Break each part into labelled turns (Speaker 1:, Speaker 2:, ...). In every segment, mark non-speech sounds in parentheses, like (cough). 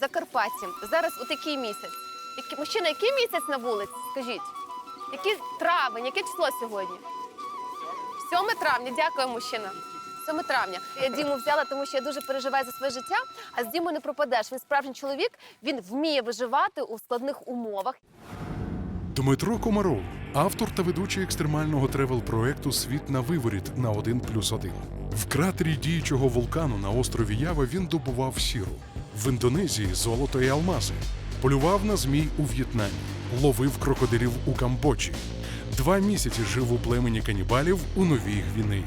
Speaker 1: Закарпатті. Зараз у такий місяць. Мужчина, який місяць на вулиці? Скажіть. Який травень, яке число сьогодні? 7 травня, дякую, мужчина. 7 травня. Я Діму взяла, тому що я дуже переживаю за своє життя. А з Дімою не пропадеш. Він справжній чоловік, він вміє виживати у складних умовах.
Speaker 2: Дмитро Комаров, автор та ведучий екстремального тревел-проекту Світ на виворіт на 1 плюс 1. В кратері діючого вулкану на острові Ява він добував сіру. В Індонезії золото і алмази. Полював на змій у В'єтнамі, ловив крокодилів у Камбоджі. Два місяці жив у племені канібалів у Новій Гвінеї.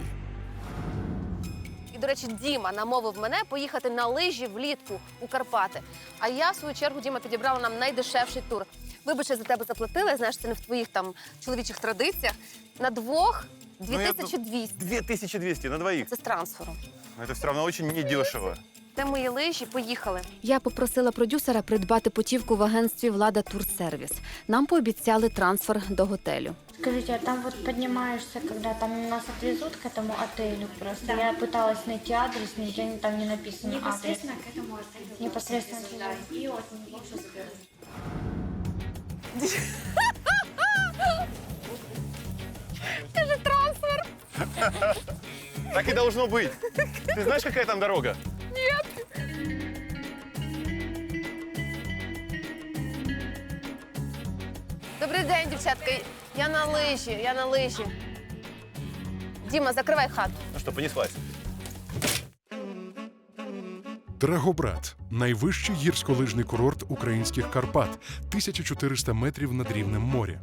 Speaker 1: І, до речі, Діма намовив мене поїхати на лижі влітку у Карпати. А я, в свою чергу, Діма підібрала нам найдешевший тур. Вибач, я за тебе заплатила, я знаю, що це не в твоїх там чоловічих традиціях. На двох
Speaker 3: Ну, я
Speaker 1: 2200.
Speaker 3: 2200 на двоих.
Speaker 1: Це з трансфером.
Speaker 3: Это все равно очень недешево.
Speaker 1: Де мої лижі? Поїхали.
Speaker 4: Я попросила продюсера придбати путівку в агентстві Влада Турсервіс. Нам пообіцяли трансфер до готелю.
Speaker 5: Скажите, а там вот поднимаешься, когда там нас отвезут к этому отелю просто? Я пыталась найти адрес, нигде там не написано адрес.
Speaker 6: Непосредственно к этому отелю.
Speaker 5: Непосредственно
Speaker 6: Да, и от него уже заберут.
Speaker 3: Так и должно быть. Ты знаешь, какая там дорога?
Speaker 1: Добрий день, дівчатка. Я на лижі, я на лижі. Діма, закривай хату.
Speaker 3: Ну что, понеслась.
Speaker 2: Драгобрат найвищий гірськолижний курорт українських Карпат 1400 метрів над рівнем моря.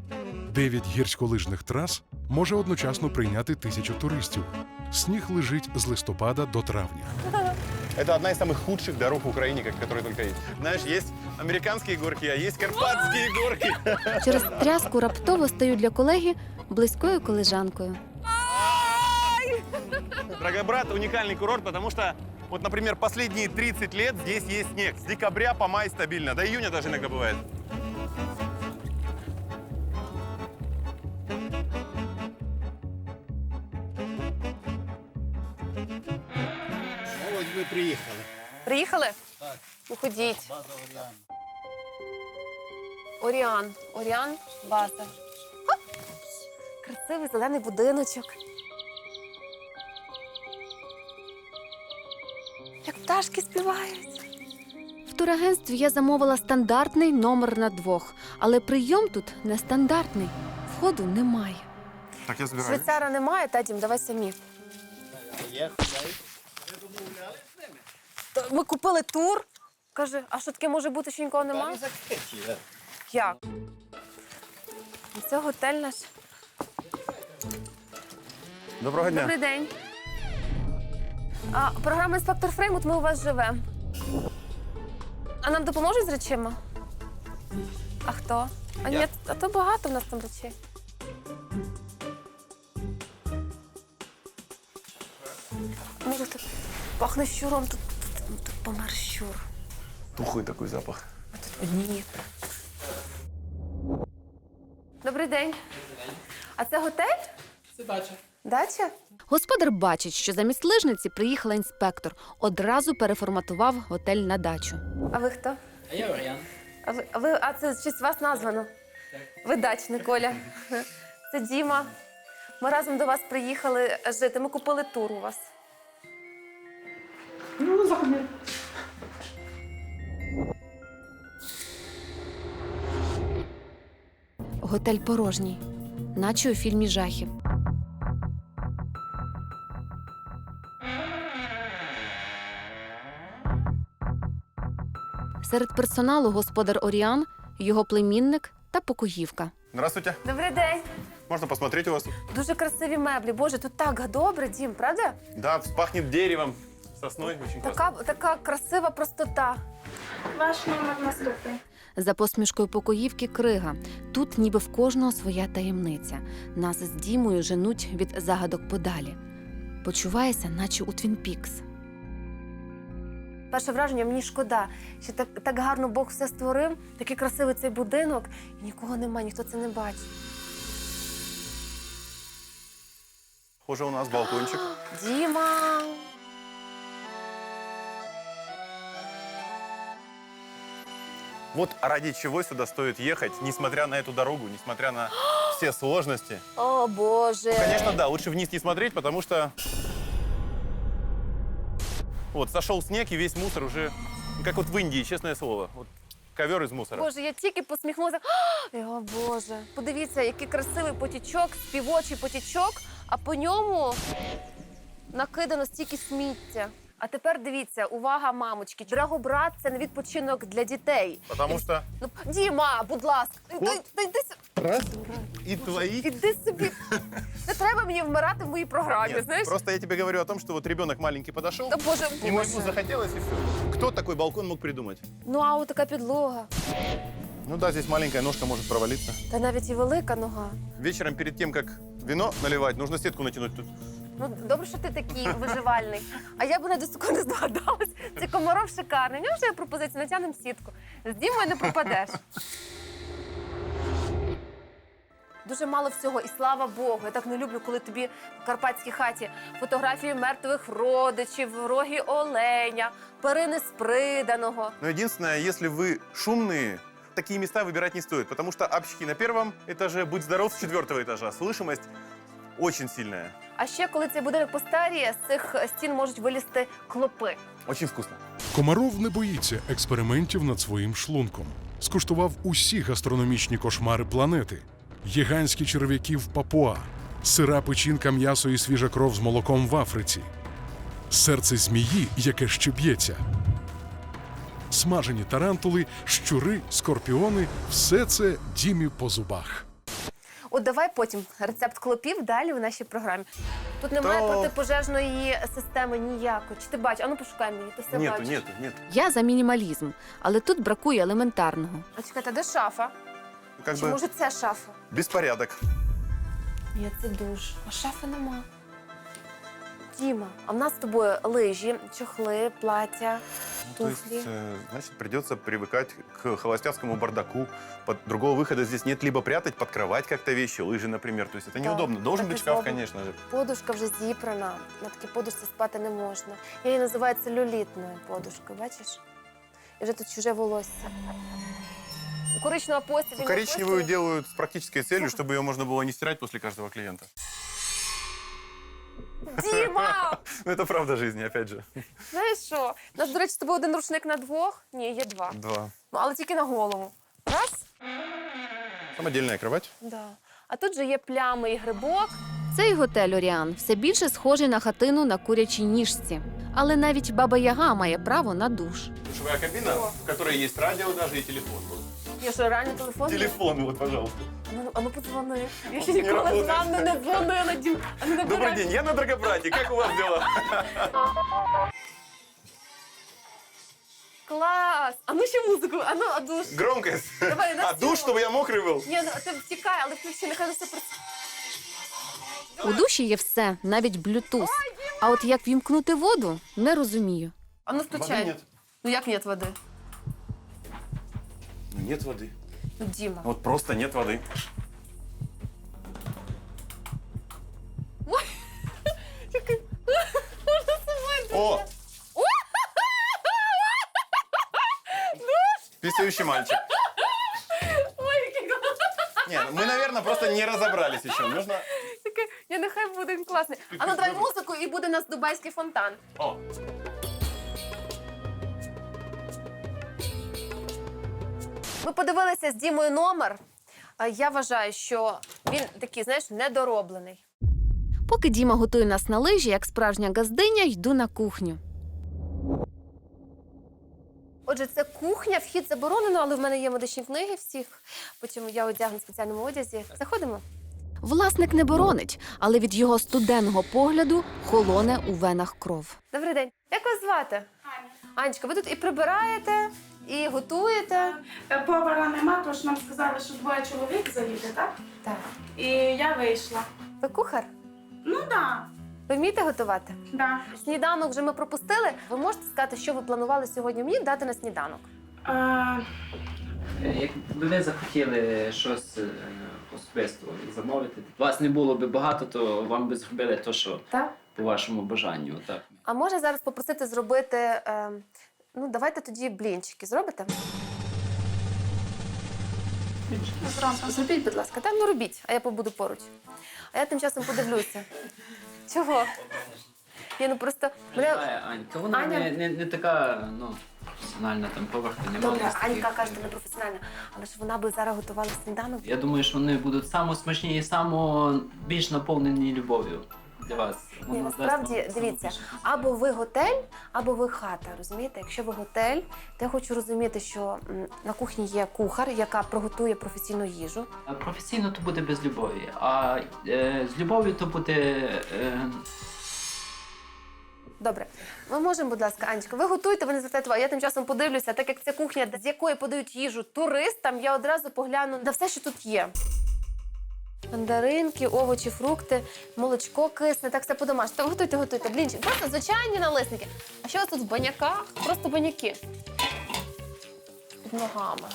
Speaker 2: Дев'ять гірськолижних трас може одночасно прийняти тисячу туристів. Сніг лежить з листопада до травня. (laughs)
Speaker 3: Это одна из самых худших дорог в Украине, как- которые только есть. Знаешь, есть американские горки, а есть карпатские горки. (laughs)
Speaker 4: Через тряску раптово стаю для колеги близькою колежанкою.
Speaker 3: Драгобрат уникальный курорт, потому что, вот, например, последние 30 лет здесь есть снег. С декабря по май стабильно, до июня даже иногда бывает.
Speaker 7: Приїхали.
Speaker 1: Приїхали? Так. Ну, ходіть.
Speaker 7: База Оріан.
Speaker 1: Оріан. Оріан, база. Ха! Красивий зелений будиночок. Як пташки співають.
Speaker 4: В турагентстві я замовила стандартний номер на двох, але прийом тут нестандартний. Входу немає.
Speaker 3: Так, я забираю.
Speaker 1: Швейцара немає, та Дім, давай самі.
Speaker 7: Є,
Speaker 1: Ми купили тур. Каже, а що таке може бути, що нікого немає?
Speaker 7: закриті.
Speaker 1: Як? Це готель наш.
Speaker 3: Доброго дня.
Speaker 1: Добрий день. А, програма інспектор Фреймут, ми у вас живемо. А нам допоможуть з речима? А хто? А ні, а то багато в нас там речей. Може, тут пахне щуром, тут помер щур.
Speaker 3: Тухлый такой запах.
Speaker 1: Ні. Добрий день. А це готель? Це дача. Дача?
Speaker 4: Господар бачить, що замість лижниці приїхала інспектор. Одразу переформатував готель на дачу.
Speaker 1: А ви хто?
Speaker 8: А я Оріан.
Speaker 1: А ви, а ви а це щось вас названо? Ви дачник, Коля. Це Діма. Ми разом до вас приїхали жити. Ми купили тур у вас.
Speaker 4: Готель порожній, наче у фільмі жахів. Серед персоналу господар Оріан, його племінник та покоївка.
Speaker 3: Здравствуйте.
Speaker 1: Добрий день.
Speaker 3: Можно посмотреть у вас?
Speaker 1: Дуже красиві меблі. Боже, тут так добре, Дім, правда?
Speaker 3: Да, пахнет деревом, сосной, очень классно.
Speaker 1: Така, така красива простота.
Speaker 6: Ваш номер наступний.
Speaker 4: За посмішкою покоївки крига. Тут ніби в кожного своя таємниця. Нас з Дімою женуть від загадок подалі. Почувається, наче у Твін Пікс.
Speaker 1: Перше враження мені шкода, що так, так гарно Бог все створив, такий красивий цей будинок, і нікого немає, ніхто це не бачить.
Speaker 3: Похоже, у нас балкончик. (gasps)
Speaker 1: Діма!
Speaker 3: Вот ради чего сюда стоит ехать, несмотря на эту дорогу, несмотря на (gasps) все сложности.
Speaker 1: О, Боже.
Speaker 3: Конечно, да, лучше вниз не смотреть, потому что... Вот, сошел снег, и весь мусор уже... ну, Как вот в Индии, честное слово. Вот ковер из мусора.
Speaker 1: Боже, я тільки посміхнулася. (gasps) О, Боже. Подивіться, який красивий потічок, співочий потічок, а по ньому накидано стільки сміття. А тепер дивіться, увага, мамочки. Драгобрат це не відпочинок для дітей.
Speaker 3: Потому что...
Speaker 1: Ну, Діма, будь ласка,
Speaker 3: От.
Speaker 1: йди, йди, сю-
Speaker 3: Раз, и твои...
Speaker 1: іди собі. Не треба мені вмирати в моїй програмі,
Speaker 3: Нет,
Speaker 1: знаєш?
Speaker 3: просто я тебе говорю о том, что вот ребенок маленький подошел,
Speaker 1: Та Боже,
Speaker 3: ему, ему
Speaker 1: Боже.
Speaker 3: захотелось, и все. Кто такой балкон мог придумать?
Speaker 1: Ну, а от така підлога.
Speaker 3: Ну да, здесь маленькая ножка может провалиться.
Speaker 1: Та навіть і велика нога.
Speaker 3: Вечером перед тем, как вино наливать, нужно сетку натянуть тут.
Speaker 1: Ну, добре, що ти такий виживальний. А я б не до секунди здогадалась. Це комаров шикарний. В нього вже є пропозиція, натягнемо сітку. З Дімою не пропадеш. Дуже мало всього, і слава Богу. Я так не люблю, коли тобі в карпатській хаті фотографії мертвих родичів, роги оленя, перини з приданого.
Speaker 3: Но единственное, если вы шумные, такие места выбирать не стоит, потому что общики на первом этаже, будь здоров, с четвертого этажа. Слышимость очень сильная.
Speaker 1: А ще коли цей будинок постаріє, з цих стін можуть вилізти клопи.
Speaker 3: Очень вкусно.
Speaker 2: Комаров не боїться експериментів над своїм шлунком. Скуштував усі гастрономічні кошмари планети: гігантські черв'яки в Папуа, сира печінка м'ясо і свіжа кров з молоком в Африці, серце змії, яке ще б'ється. Смажені тарантули, щури, скорпіони все це дімі по зубах.
Speaker 1: От давай потім рецепт клопів далі в нашій програмі. Тут немає
Speaker 3: То-
Speaker 1: протипожежної системи ніякої. Чи ти бачиш? Ану пошукай мені, ти все
Speaker 3: Нету,
Speaker 1: бачиш.
Speaker 3: нету, нету.
Speaker 4: Я за мінімалізм, але тут бракує елементарного.
Speaker 1: А чекайте, де шафа?
Speaker 3: Как
Speaker 1: Чи
Speaker 3: бы
Speaker 1: може це шафа?
Speaker 3: беспорядок.
Speaker 1: Ні, це душ. А шафи нема. Діма, а в нас з тобою лижі, чохли, плаття,
Speaker 3: Ну, то есть,
Speaker 1: туфлі.
Speaker 3: э, значит, придется привыкать к холостяцкому бардаку. Под другого выхода здесь нет. Либо прятать под кровать как-то вещи, лыжи, например. То есть это неудобно. Должен
Speaker 1: так
Speaker 3: быть
Speaker 1: и
Speaker 3: шкаф,
Speaker 1: зробимо.
Speaker 3: конечно же.
Speaker 1: Подушка вже зіпрана. На такій подушці спати не можна. Я її називаю целюлітною подушкою, бачиш? І вже тут чуже волосся. Коричнева постіль.
Speaker 3: Ну, коричневую делают с практической целью, чтобы ее можно было не стирать после каждого клиента.
Speaker 1: Діма! (laughs)
Speaker 3: Ну, это правда жизни, опять же.
Speaker 1: Знаєш що? У нас, до речі, з тобою один рушник на двох. Ні, є два.
Speaker 3: Два.
Speaker 1: Ну, але тільки на голову. Раз.
Speaker 3: Самодельная кровать.
Speaker 1: Да. А тут же є плями і грибок.
Speaker 4: Цей готель Оріан все більше схожий на хатину на курячій ніжці. Але навіть баба Яга має право на душ.
Speaker 3: Душевая кабина, в которой есть радио даже и телефон.
Speaker 1: Я що, реально телефон?
Speaker 3: Телефон, вот, пожалуйста.
Speaker 1: А ну, а ну подзвони. Я ще
Speaker 3: Не
Speaker 1: ніколи з
Speaker 3: работает.
Speaker 1: вами не дзвонила. Дім. А ну,
Speaker 3: Добрый
Speaker 1: набирай.
Speaker 3: день, я на Драгобрате. Как у вас дела?
Speaker 1: Клас! А ну ще музику, а ну, а душ.
Speaker 3: Громкость.
Speaker 1: Давай, на
Speaker 3: А душ,
Speaker 1: всю.
Speaker 3: чтобы я мокрый был?
Speaker 1: Ні, ну ти втікай, але включи, нехай все працює.
Speaker 4: У душі є все, навіть блютуз. А от як вімкнути воду, не розумію.
Speaker 1: А ну
Speaker 3: Воды
Speaker 1: включай.
Speaker 3: нет.
Speaker 1: Ну як нет води?
Speaker 3: Ну, Нет воды.
Speaker 1: Ну, Діма.
Speaker 3: Вот просто нет воды. (laughs)
Speaker 1: Чекай. Можна самой
Speaker 3: О! (laughs) Писающий мальчик.
Speaker 1: Ой, який клас.
Speaker 3: Не, ну мы, наверное, просто не разобрались еще. Нужно...
Speaker 1: Таке, Я нехай буде він класний. А ну давай музику і буде у нас дубайський фонтан.
Speaker 3: О,
Speaker 1: Ми подивилися з Дімою номер. Я вважаю, що він такий, знаєш, недороблений.
Speaker 4: Поки Діма готує нас на лижі, як справжня газдиня, йду на кухню.
Speaker 1: Отже, це кухня, вхід заборонено, але в мене є медичні книги всіх. Потім я одягну в спеціальному одязі. Заходимо.
Speaker 4: Власник не боронить, але від його студенного погляду холоне у венах кров.
Speaker 1: Добрий день. Як вас звати?
Speaker 6: Аня.
Speaker 1: Анечка, ви тут і прибираєте, і готуєте.
Speaker 6: Е, Повара нема, тож нам сказали, що двоє чоловік заїде, так?
Speaker 1: Так.
Speaker 6: І я вийшла.
Speaker 1: Ви кухар?
Speaker 6: Ну да,
Speaker 1: Ви вмієте готувати?
Speaker 6: да.
Speaker 1: Сніданок вже ми пропустили. Ви можете сказати, що ви планували сьогодні мені дати на сніданок?
Speaker 6: Е,
Speaker 8: Якби ви захотіли щось е, особисто замовити, вас не було би багато, то вам би зробили те, що
Speaker 1: Так.
Speaker 8: по вашому бажанню. Так.
Speaker 1: А може зараз попросити зробити. Е, ну, давайте тоді блінчики. Зробите?
Speaker 6: Зранку.
Speaker 1: Зробіть, будь ласка, там ну робіть, а я побуду поруч. А я тим часом подивлюся. Чого? Я ну просто мене.
Speaker 8: Анька, вона
Speaker 1: Аня-
Speaker 8: не, не, не така, ну, професіональна там поверхня, немає.
Speaker 1: Добре,
Speaker 8: таких.
Speaker 1: Анька каже, що не професіональна, але ж вона би зараз готувала сніданок.
Speaker 8: Я думаю, що вони будуть само смачні і само більш наповнені любов'ю для вас.
Speaker 1: Ні, насправді, дивіться, або ви готель, або ви хата. Розумієте? Якщо ви готель, то я хочу розуміти, що м, на кухні є кухар, яка приготує професійну їжу.
Speaker 8: А Професійно то буде без любові, а е, з любов'ю то буде. Е,
Speaker 1: Добре, ми можемо, будь ласка, Анечка, ви готуйте, ви не звертайте увагу. Я тим часом подивлюся, так як це кухня, з якої подають їжу туристам, я одразу погляну на все, що тут є. Мандаринки, овочі, фрукти, молочко кисне, так все по-домашньому. Та Готуйте, готуйте. Блінчик, просто звичайні налисники. А що у вас тут в баняках? Просто баняки. Під ногами.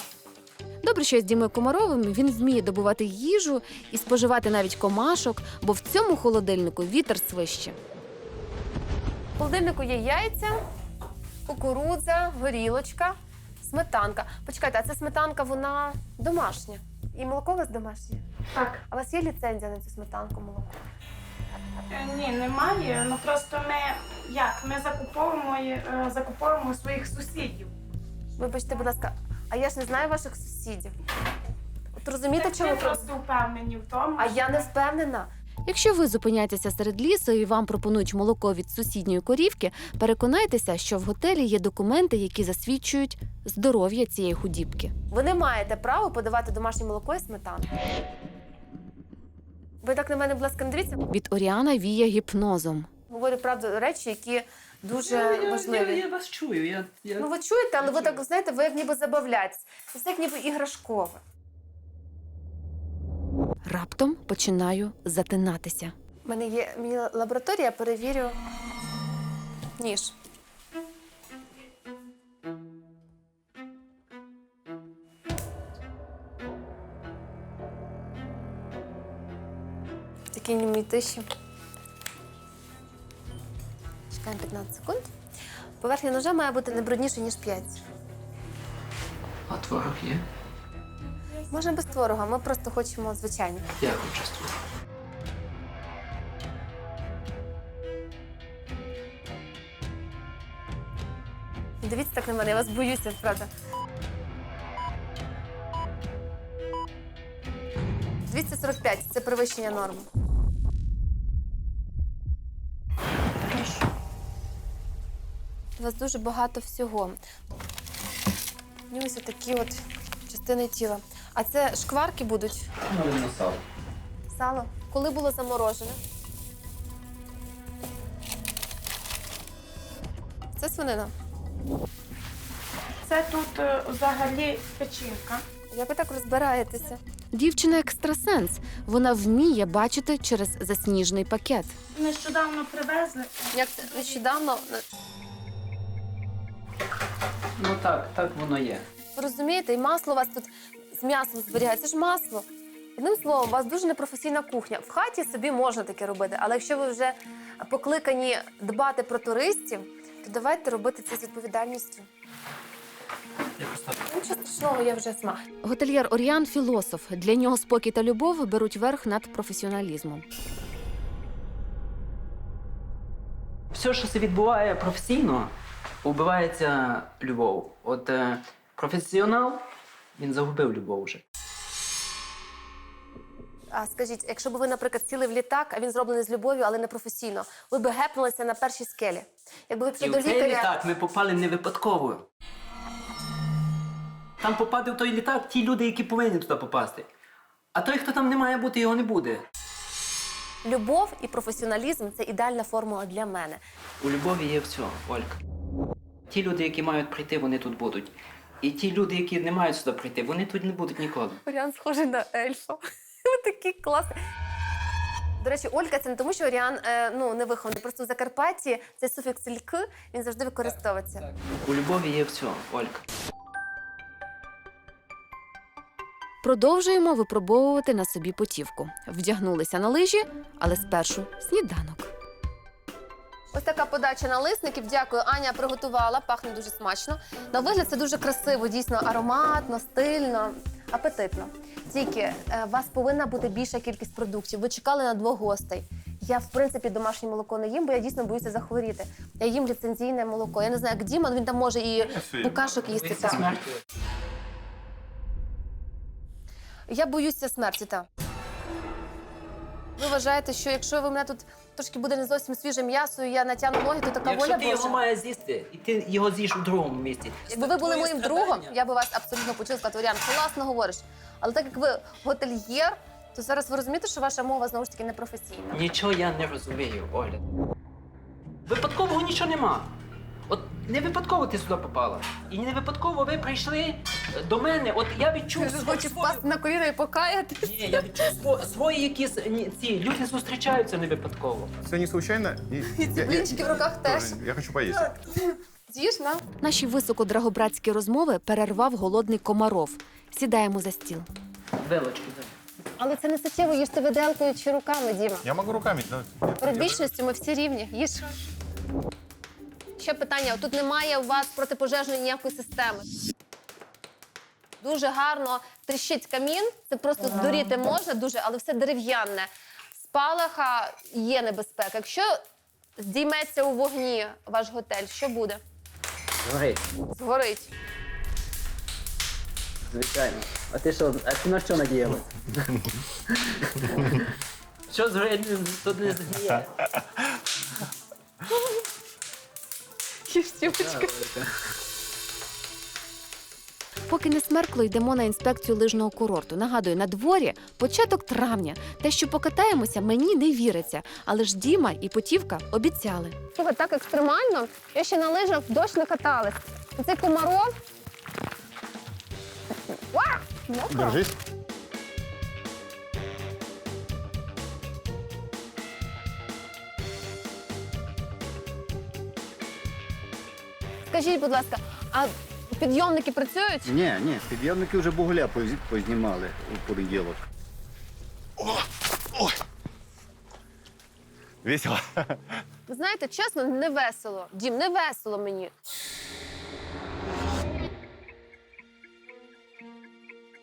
Speaker 4: Добре, що я з Дімою Комаровим він вміє добувати їжу і споживати навіть комашок, бо в цьому холодильнику вітер свище.
Speaker 1: В холодильнику є яйця, кукурудза, горілочка, сметанка. Почекайте, а ця сметанка вона домашня. І молоко у вас домашнє?
Speaker 6: Так.
Speaker 1: А у вас є ліцензія на цю сметанку молоко?
Speaker 6: Е, Ні, немає. Ну просто ми як? Ми закуповуємо, е, закуповуємо своїх сусідів.
Speaker 1: Вибачте, будь ласка, а я ж не знаю ваших сусідів. От розумієте,
Speaker 6: Так
Speaker 1: чому
Speaker 6: ми
Speaker 1: ви
Speaker 6: просто впевнені в тому.
Speaker 1: А
Speaker 6: що
Speaker 1: я не впевнена.
Speaker 4: Якщо ви зупиняєтеся серед лісу і вам пропонують молоко від сусідньої корівки, переконайтеся, що в готелі є документи, які засвідчують здоров'я цієї худібки.
Speaker 1: Ви не маєте права подавати домашнє молоко і сметану. Ви так на мене, будь ласка, не дивіться.
Speaker 4: Від Оріана віє гіпнозом.
Speaker 1: Говорю правду речі, які дуже
Speaker 8: я, я,
Speaker 1: важливі.
Speaker 8: я вас чую. Я, я...
Speaker 1: Ну ви чуєте, але ви так знаєте, ви як ніби забавляєтесь. Це все як ніби іграшкове.
Speaker 4: Раптом починаю затинатися.
Speaker 1: У мене є мені лабораторія, я перевірю ніж. Такий німій тиші. Чекаємо 15 секунд. Поверхня ножа має бути не брудніше, ніж 5.
Speaker 8: А творог є?
Speaker 1: Можна без творога, ми просто хочемо звичайно.
Speaker 8: Я хочу з творогом.
Speaker 1: Не Дивіться так на мене, я вас боюся, правда. 245 – це перевищення норми. Вас дуже багато всього. І ось такі от частини тіла. А це шкварки будуть
Speaker 8: Ну, сало.
Speaker 1: сало. Коли було заморожене? Це свинина.
Speaker 6: Це тут е, взагалі печінка.
Speaker 1: Як ви так розбираєтеся?
Speaker 4: Дівчина екстрасенс. Вона вміє бачити через засніжний пакет.
Speaker 6: Нещодавно привезли.
Speaker 1: Як це нещодавно
Speaker 8: Ну так, так воно є.
Speaker 1: ви розумієте, і масло у вас тут з м'ясом зберігається. Це ж масло. Одним словом, у вас дуже непрофесійна кухня. В хаті собі можна таке робити, але якщо ви вже покликані дбати про туристів, то давайте робити це з відповідальністю. Нічого страшного, я вже сама.
Speaker 4: Готельєр Оріан філософ. Для нього спокій та любов беруть верх над професіоналізмом.
Speaker 8: все, що це відбуває професійно, вбивається любов. От е, професіонал, він загубив любов вже.
Speaker 1: А скажіть, якщо б ви, наприклад, сіли в літак, а він зроблений з любов'ю, але не професійно, ви б гепнулися на першій скелі. Якби ви
Speaker 8: І
Speaker 1: пішли
Speaker 8: в
Speaker 1: до
Speaker 8: цей
Speaker 1: лікаря.
Speaker 8: літак ми попали не випадково. Там попаде в той літак ті люди, які повинні туди попасти. А той, хто там не має бути, його не буде.
Speaker 1: Любов і професіоналізм це ідеальна формула для мене.
Speaker 8: У любові є все, Олька. Ті люди, які мають прийти, вони тут будуть. І ті люди, які не мають сюди прийти, вони тут не будуть ніколи.
Speaker 1: Оріан схожий на ельфа. (laughs) Такий класний. До речі, Олька це не тому, що Оріан е, ну, не вихований. Просто в Закарпатті цей суфікс «льк» він завжди використовується.
Speaker 8: У любові є все, Олька.
Speaker 4: Продовжуємо випробовувати на собі потівку. Вдягнулися на лижі, але спершу сніданок.
Speaker 1: Ось така подача налисників. Дякую. Аня приготувала, пахне дуже смачно. На вигляд це дуже красиво, дійсно ароматно, стильно. апетитно. Тільки е, у вас повинна бути більша кількість продуктів. Ви чекали на двох гостей. Я, в принципі, домашнє молоко не їм, бо я дійсно боюся захворіти. Я їм ліцензійне молоко. Я не знаю, як Діма, він там може і букашок їсти.
Speaker 8: Боїться
Speaker 1: Так.
Speaker 8: смерті.
Speaker 1: Я боюся смерті, так. Ви вважаєте, що якщо ви мене тут трошки буде не зовсім свіже м'ясо, і я натягну ноги, то така
Speaker 8: Якщо
Speaker 1: воля
Speaker 8: ти його
Speaker 1: Божа?
Speaker 8: маєш з'їсти, і ти його з'їш у другому місці.
Speaker 1: Якби ви були
Speaker 8: Твоє
Speaker 1: моїм
Speaker 8: страдання.
Speaker 1: другом, я би вас абсолютно почула сказати, Оріан, класно говориш. Але так як ви готельєр, то зараз ви розумієте, що ваша мова знову ж таки непрофесійна.
Speaker 8: Нічого я не розумію, Оля. Випадкового нічого нема. От не випадково ти сюди попала. І не випадково ви прийшли е, до мене. От я відчув
Speaker 1: Ти
Speaker 8: свою-
Speaker 1: хочеш впасти на коліна і покаяти.
Speaker 8: Ні, я відчув сво- свої якісь ні, ці люди зустрічаються не випадково.
Speaker 3: Все не случайно. И,
Speaker 1: І (laughs) ці блінчики в руках теж.
Speaker 3: Я хочу поесть.
Speaker 1: З'їж, на?
Speaker 4: Наші високодрагобратські розмови перервав голодний комаров. Сідаємо за стіл.
Speaker 8: Вилочки. дай.
Speaker 1: Але це не суттєво, їжте виделкою чи руками, Діма.
Speaker 3: Я могу руками. но-
Speaker 1: Перед більшістю ми всі рівні. Їж. Ще питання: тут немає у вас протипожежної ніякої системи. Дуже гарно тріщить камін. Це просто здуріти можна дуже, але все дерев'яне. Спалаха є небезпека. Якщо здійметься у вогні ваш готель, що буде?
Speaker 8: Гей,
Speaker 1: Згорить.
Speaker 8: звичайно. А ти що, а ти на що надіялась? Що згорить, тут не згніє. (laughs)
Speaker 1: Кістючка.
Speaker 4: Поки не смеркло, йдемо на інспекцію лижного курорту. Нагадую, на дворі початок травня. Те, що покатаємося, мені не віриться. Але ж Діма і Потівка обіцяли.
Speaker 1: Слухай, так екстремально. Я ще на лижах в дощ не каталась. І Цей комаров.
Speaker 3: Держись.
Speaker 1: Скажіть, будь ласка, а підйомники працюють?
Speaker 7: Ні, ні, підйомники вже бугля поз- познімали у понеділок.
Speaker 3: Весело.
Speaker 1: Ви знаєте, чесно, не весело. Дім, не весело мені.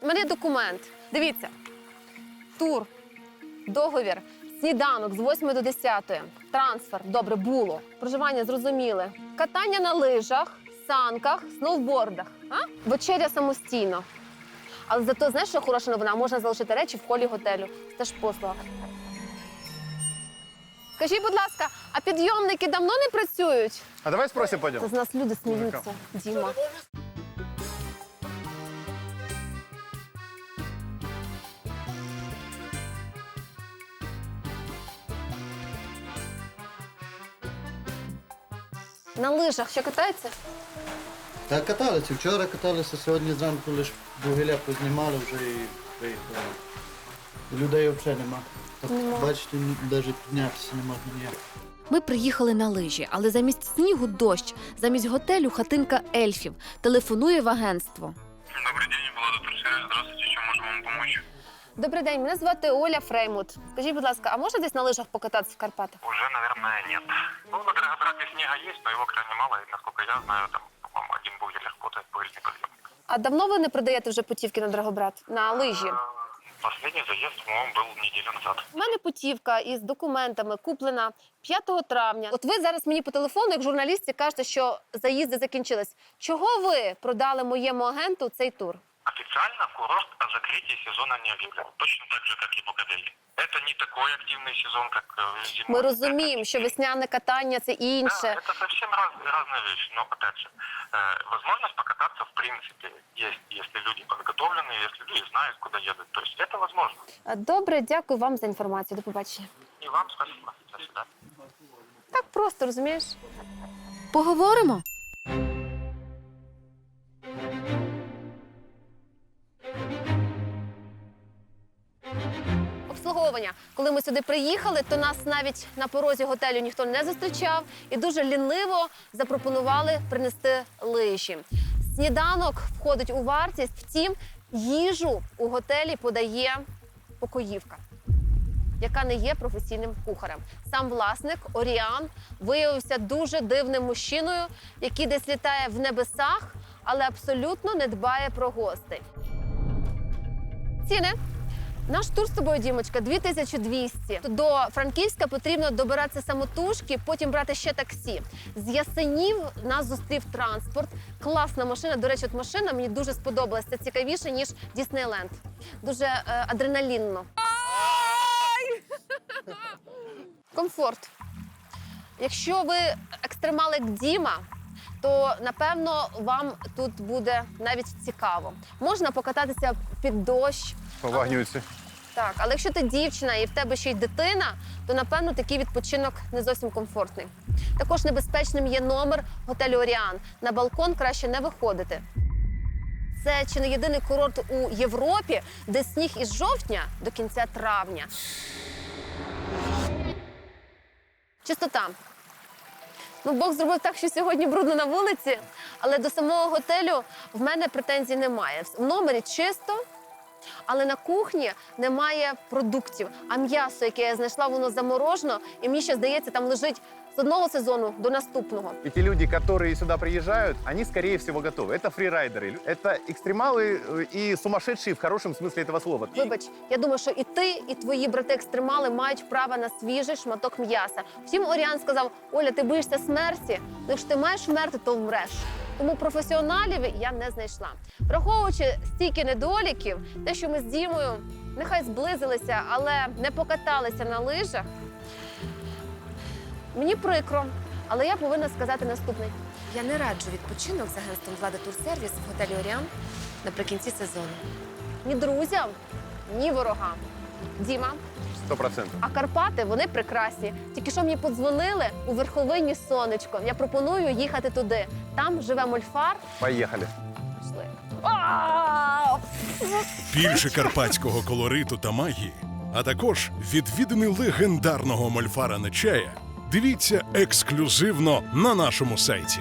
Speaker 1: У мене є документ. Дивіться. Тур, договір, сніданок з 8 до 10, трансфер, добре, було. Проживання зрозуміли. Катання на лижах, санках, сноубордах. А? Вечеря самостійно. Але зато знаєш, що хороша новина? Можна залишити речі в холі готелю. Це теж послуга. Скажіть, будь ласка, а підйомники давно не працюють?
Speaker 3: А давай спросим,
Speaker 1: Це з нас люди сміються, Діма. На лижах ще катаються?
Speaker 7: Та каталися, вчора каталися, сьогодні зранку лише бугеля познімали вже і приїхали. Людей взагалі нема. Так, бачите, навіть піднятися не можна ніяк.
Speaker 4: Ми приїхали на лижі, але замість снігу дощ, замість готелю хатинка ельфів. Телефонує в агентство.
Speaker 9: Добрый день, Влада Турсервис. Здравствуйте, чем можем вам помочь?
Speaker 1: Добрий день, мене звати Оля Фреймут. Скажіть, будь ласка, а можна десь на лижах покататися в Карпатах?
Speaker 9: Уже, наверное, нет. Ну, на Драгобраке снега есть, но его крайне мало, и, насколько я знаю, там, по-моему, один бугель работает, бугельный подъемник.
Speaker 1: А давно ви не продаєте вже путівки на Драгобрат? На лижі?
Speaker 9: Э, Последний заезд, по-моему, был неделю назад.
Speaker 1: У мене путівка із документами куплена 5 травня. От ви зараз мені по телефону, як журналістці, кажете, що заїзди закінчились. Чого ви продали моєму агенту цей тур?
Speaker 9: Официально курорт о закрытии сезона не объявлен. Точно так же, как и Букаделье. Это не такой активный сезон, как э, зимой.
Speaker 1: Ми розуміємо, що весняне катання це
Speaker 9: Да,
Speaker 1: інше.
Speaker 9: это совсем раз- разные вещи. Но, опять же, э, возможность покататься, в принципе, есть, если люди подготовлены, если люди знают, куда едут. То есть это возможно.
Speaker 1: Добре, дякую вам за інформацію. До побачення.
Speaker 9: И вам спасибо. До свидания.
Speaker 1: Так просто розумієш.
Speaker 4: Поговоримо?
Speaker 1: Обслуговування. Коли ми сюди приїхали, то нас навіть на порозі готелю ніхто не зустрічав і дуже ліниво запропонували принести лижі. Сніданок входить у вартість, втім, їжу у готелі подає покоївка, яка не є професійним кухарем. Сам власник Оріан виявився дуже дивним мужчиною, який десь літає в небесах, але абсолютно не дбає про гостей. ціни. Наш тур з тобою, Дімочка, 2200. До Франківська потрібно добиратися самотужки, потім брати ще таксі. З Ясенів нас зустрів транспорт. Класна машина. До речі, от машина мені дуже сподобалася. Це цікавіше, ніж Діснейленд. Дуже е, адреналінно. Комфорт. Якщо ви екстремалик Діма, то напевно вам тут буде навіть цікаво. Можна покататися під дощ.
Speaker 3: Повагнюється.
Speaker 1: Так, але якщо ти дівчина і в тебе ще й дитина, то напевно такий відпочинок не зовсім комфортний. Також небезпечним є номер готелю Оріан. На балкон краще не виходити. Це чи не єдиний курорт у Європі, де сніг із жовтня до кінця травня. Чистота. Ну, Бог зробив так, що сьогодні брудно на вулиці, але до самого готелю в мене претензій немає. В номері чисто, але на кухні немає продуктів. А м'ясо, яке я знайшла, воно заморожено, і мені ще здається, там лежить з одного сезону до наступного.
Speaker 3: И те люди, которые сюда приезжают, они, скорее всего, готовы. Это фрирайдеры, это экстремалы э, и сумасшедшие в хорошем смысле этого слова.
Speaker 1: Вибач, я думаю, що і ти, і твої брати-екстремали мають право на свіжий шматок м'яса. Втім, Оріан сказав: Оля, ти боїшся смерті. Ну, якщо ти маєш вмерти, то вмреш. Тому професіоналів я не знайшла. Враховуючи стільки недоліків, те, що ми з Дімою нехай зблизилися, але не покаталися на лижах. Мені прикро, але я повинна сказати наступне.
Speaker 4: Я не раджу відпочинок з агентством Влада Турсервіс в готелі Оріан наприкінці сезону.
Speaker 1: Ні друзям, ні ворогам. Діма,
Speaker 3: Сто процентов.
Speaker 1: А Карпати вони прекрасні. Тільки що мені подзвонили у верховині сонечко. Я пропоную їхати туди. Там живе мольфар.
Speaker 3: Поїхали.
Speaker 1: Пішли. А!
Speaker 2: Більше карпатського колориту та магії, а також відвідини легендарного мольфара Нечая. Дивіться ексклюзивно на нашому сайті.